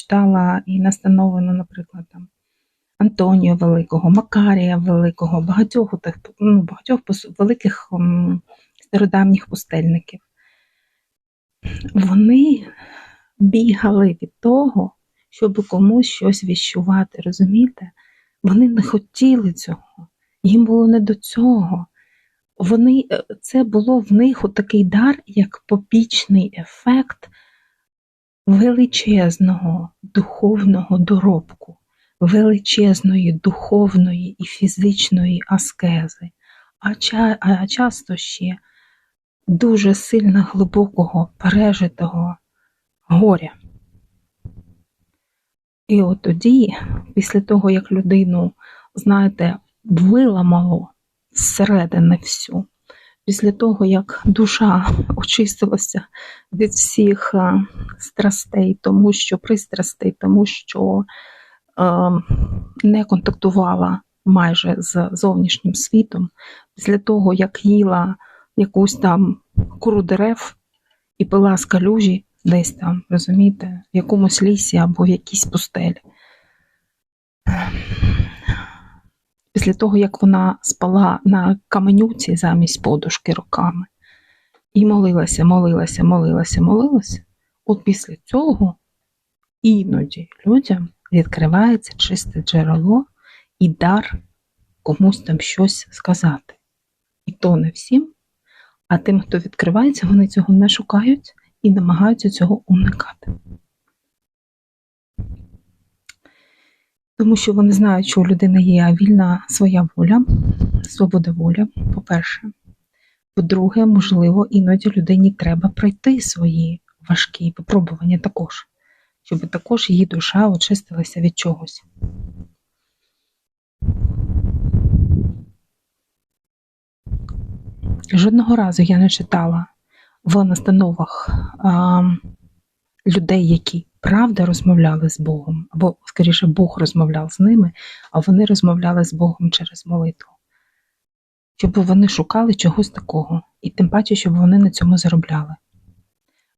читала і настанови, ну, наприклад, там Антонія Великого, Макарія Великого, багатьох ну, багатьох великих стародавніх пустельників. Вони бігали від того, щоб комусь щось віщувати, розумієте? Вони не хотіли цього, їм було не до цього. Вони, е, це було в них такий дар, як побічний ефект величезного духовного доробку, величезної духовної і фізичної аскези, а, ча, а часто ще дуже сильно глибокого пережитого горя. І от тоді, після того, як людину, знаєте, виламало зсередини всю, після того, як душа очистилася від всіх е, страстей, тому що пристрастей, тому що е, не контактувала майже з зовнішнім світом, після того, як їла якусь там кору дерев і пила з калюжі десь там, розумієте, в якомусь лісі або в якійсь пустелі. Після того, як вона спала на каменюці замість подушки руками і молилася, молилася, молилася, молилася, от після цього іноді людям відкривається чисте джерело і дар комусь там щось сказати. І то не всім, а тим, хто відкривається, вони цього не шукають і намагаються цього уникати. Тому що вони знають, що у людини є вільна своя воля, свобода воля, по-перше. По-друге, можливо, іноді людині треба пройти свої важкі випробування також, щоб також її душа очистилася від чогось. Жодного разу я не читала в настановах а, людей, які правда розмовляли з Богом, або, скоріше, Бог розмовляв з ними, а вони розмовляли з Богом через молитву. Щоб вони шукали чогось такого, і тим паче, щоб вони на цьому заробляли.